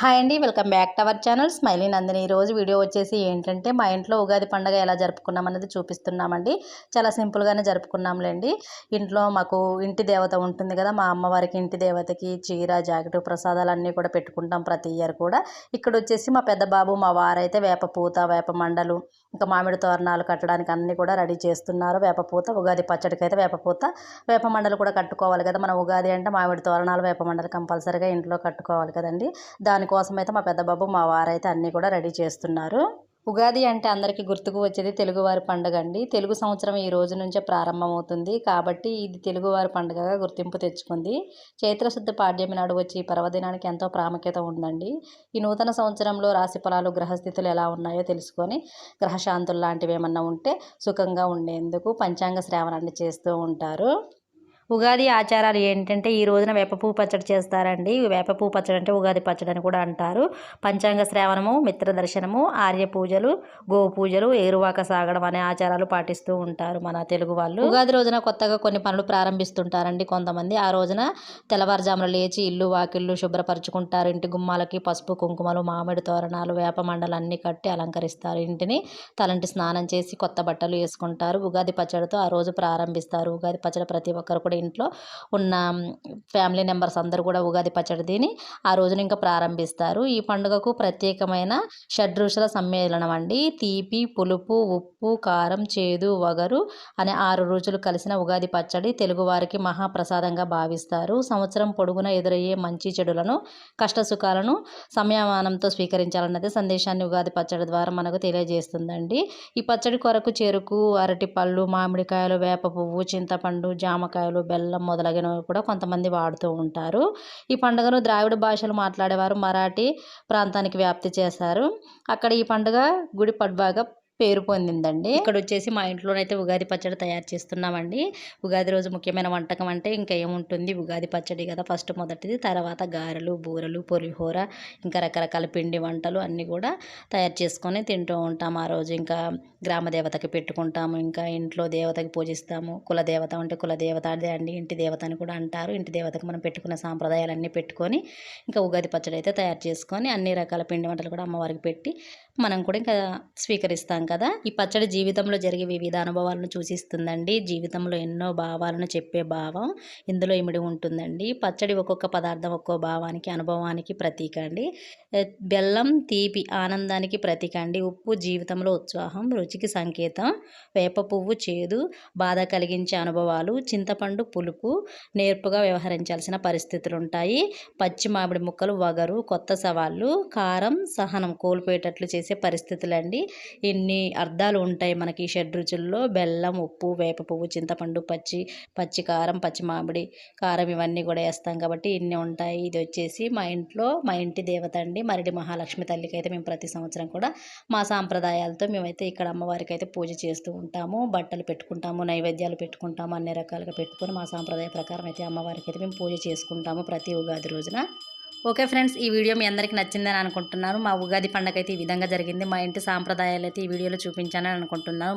Hi అండి welcome back to our channel Smiley Nandini. ఈరోజు video వచ్చేసి ఏంటంటే మా ఇంట్లో ఉగాది పండుగ ఎలా జరుపుకున్నాం అనేది చూపిస్తున్నామండి. చాలా సింపుల్గానే జరుపుకున్నాంలేండి. ఇంట్లో మాకు ఇంటి దేవత ఉంటుంది కదా మా అమ్మవారికి ఇంటి దేవతకి చీర జాకెట్ ప్రసాదాలు అన్నీ కూడా పెట్టుకుంటాం ప్రతి ఇయర్ కూడా. ఇక్కడ వచ్చేసి మా పెద్ద బాబు మా వారైతే వేప పూత వేప మండలు ఇంకా మామిడి తోరణాలు కట్టడానికి అన్నీ కూడా రెడీ చేస్తున్నారు. వేపపూత ఉగాది పచ్చడికి అయితే వేపపూత కూడా కట్టుకోవాలి కదా మన ఉగాది అంటే మామిడి తోరణాలు వేపమండలు కంపల్సరీగా ఇంట్లో కట్టుకోవాలి కదండి. దానికోసం అయితే మా పెద్ద బాబు మా వారైతే అన్నీ కూడా రెడీ చేస్తున్నారు. ఉగాది అంటే అందరికీ గుర్తుకు వచ్చేది తెలుగువారి పండుగ అండి. తెలుగు సంవత్సరం ఈ రోజు నుంచే ప్రారంభమవుతుంది. కాబట్టి ఇది తెలుగువారి పండుగగా గుర్తింపు తెచ్చుకుంది. చైత్రశుద్ధ పాడ్యమి నాడు వచ్చి ఈ పర్వదినానికి ఎంతో ప్రాముఖ్యత ఉందండి. ఈ నూతన సంవత్సరంలో రాశి ఫలాలు గ్రహస్థితులు ఎలా ఉన్నాయో తెలుసుకొని గ్రహశాంతులు లాంటివి ఏమన్నా ఉంటే సుఖంగా ఉండేందుకు పంచాంగ శ్రావణాన్ని చేస్తూ ఉంటారు. ఉగాది ఆచారాలు ఏంటంటే ఈ రోజున వేపపువ్వు పచ్చడి చేస్తారండి. వేపపువ్వు పచ్చడి అంటే ఉగాది పచ్చడి అని కూడా అంటారు. పంచాంగ శ్రావణము మిత్ర దర్శనము ఆర్య పూజలు గో పూజలు ఏరువాక సాగడం అనే ఆచారాలు పాటిస్తూ ఉంటారు మన తెలుగు వాళ్ళు. ఉగాది రోజున కొత్తగా కొన్ని పనులు ప్రారంభిస్తుంటారండి కొంతమంది. ఆ రోజున తెల్లవారుజామున లేచి ఇల్లు వాకిళ్ళు శుభ్రపరచుకుంటారు. ఇంటి గుమ్మాలకి పసుపు కుంకుమలు మామిడి తోరణాలు వేప మండలు అన్ని కట్టి అలంకరిస్తారు. ఇంటిని తలంటి స్నానం చేసి కొత్త బట్టలు వేసుకుంటారు. ఉగాది పచ్చడితో ఆ రోజు ప్రారంభిస్తారు. ఉగాది పచ్చడి ప్రతి ఒక్కరు కూడా ఇంట్లో ఉన్న ఫ్యామిలీ మెంబర్స్ అందరూ కూడా ఉగాది పచ్చడి తిని ఆ రోజున ఇంకా ప్రారంభిస్తారు. ఈ పండుగకు ప్రత్యేకమైన షడ్రుచుల సమ్మేళనం అండి. తీపి పులుపు ఉప్పు కారం చేదు వగరు అనే ఆరు రుచులు కలిసిన ఉగాది పచ్చడి తెలుగువారికి మహాప్రసాదంగా భావిస్తారు. సంవత్సరం పొడుగున ఎదురయ్యే మంచి చెడులను కష్టసుఖాలను సమయమానంతో సంయమానంతో స్వీకరించాలన్నది సందేశాన్ని ఉగాది పచ్చడి ద్వారా మనకు తెలియజేస్తుందండి. ఈ పచ్చడి కొరకు చెరుకు అరటి పళ్ళు మామిడికాయలు వేప పువ్వు చింతపండు జామకాయలు బెల్లం మొదలగినవి కూడా కొంతమంది వాడుతూ ఉంటారు. ఈ పండుగను ద్రావిడ భాషలు మాట్లాడేవారు. మరాఠీ ప్రాంతానికి వ్యాప్తి చేశారు. అక్కడ ఈ పండుగ గుడి పడ్వాగా పేరు పొందిందండి. ఇక్కడ వచ్చేసి మా ఇంట్లోనైతే ఉగాది పచ్చడి తయారు చేస్తున్నామండి. ఉగాది రోజు ముఖ్యమైన వంటకం అంటే ఇంకా ఏముంటుంది? ఉగాది పచ్చడి కదా ఫస్ట్ మొదటిది. తర్వాత గారెలు బూరెలు పులిహోర ఇంకా రకరకాల పిండి వంటలు అన్నీ కూడా తయారు చేసుకొని తింటూ ఉంటాము ఆ రోజు. ఇంకా గ్రామ దేవతకి పెట్టుకుంటాము. ఇంకా ఇంట్లో దేవతకి పూజిస్తాము. కుల దేవత అంటే కుల దేవత అదే అండి. ఇంటి దేవత అని కూడా అంటారు. ఇంటి దేవతకి మనం పెట్టుకున్న సాంప్రదాయాలన్నీ పెట్టుకొని ఇంకా ఉగాది పచ్చడి అయితే తయారు చేసుకొని అన్ని రకాల పిండి వంటలు కూడా అమ్మవారికి పెట్టి మనం కూడా ఇంకా స్వీకరిస్తాం కదా? ఈ పచ్చడి జీవితంలో జరిగే వివిధ అనుభవాలను సూచిస్తుందండి. జీవితంలో ఎన్నో భావాలను చెప్పే భావం ఇందులో ఇమిడి ఉంటుందండి. పచ్చడి ఒక్కొక్క పదార్థం ఒక్కో భావానికి అనుభవానికి ప్రతీక అండి. బెల్లం తీపి ఆనందానికి ప్రతీక అండి. ఉప్పు జీవితంలో ఉత్సాహం రుచికి సంకేతం వేప పువ్వు చేదు బాధ కలిగించే అనుభవాలు చింతపండు పులుపు నేర్పుగా వ్యవహరించాల్సిన పరిస్థితులు ఉంటాయి పచ్చి మామిడి ముక్కలు వగరు కొత్త సవాళ్ళు కారం సహనం కోల్పోయేటట్లు చేసే పరిస్థితులు అండి ఇన్ని అర్థాలు ఉంటాయి మనకి. షడ్ రుచుల్లో బెల్లం ఉప్పు వేప పువ్వు చింతపండు పచ్చి పచ్చి కారం పచ్చి మామిడి కారం ఇవన్నీ కూడా వేస్తాం కాబట్టి ఇన్ని ఉంటాయి. ఇది వచ్చేసి మా ఇంట్లో మా ఇంటి దేవత అండి. మరిడి మహాలక్ష్మి తల్లికి అయితే మేము ప్రతి సంవత్సరం కూడా మా సాంప్రదాయాలతో మేమైతే ఇక్కడ అమ్మవారికి అయితే పూజ చేస్తూ ఉంటాము. బట్టలు పెట్టుకుంటాము నైవేద్యాలు పెట్టుకుంటాము అన్ని రకాలుగా పెట్టుకొని మా సాంప్రదాయ ప్రకారం అయితే అమ్మవారికి అయితే మేము పూజ చేసుకుంటాము ప్రతి ఉగాది రోజున. ఓకే ఫ్రెండ్స్ ఈ వీడియో మీ అందరికీ నచ్చిందని అనుకుంటున్నాను. మా ఉగాది పండుగ అయితే ఈ విధంగా జరిగింది. మా ఇంటి సాంప్రదాయాలు అయితే ఈ వీడియోలో చూపించానని అనుకుంటున్నాను.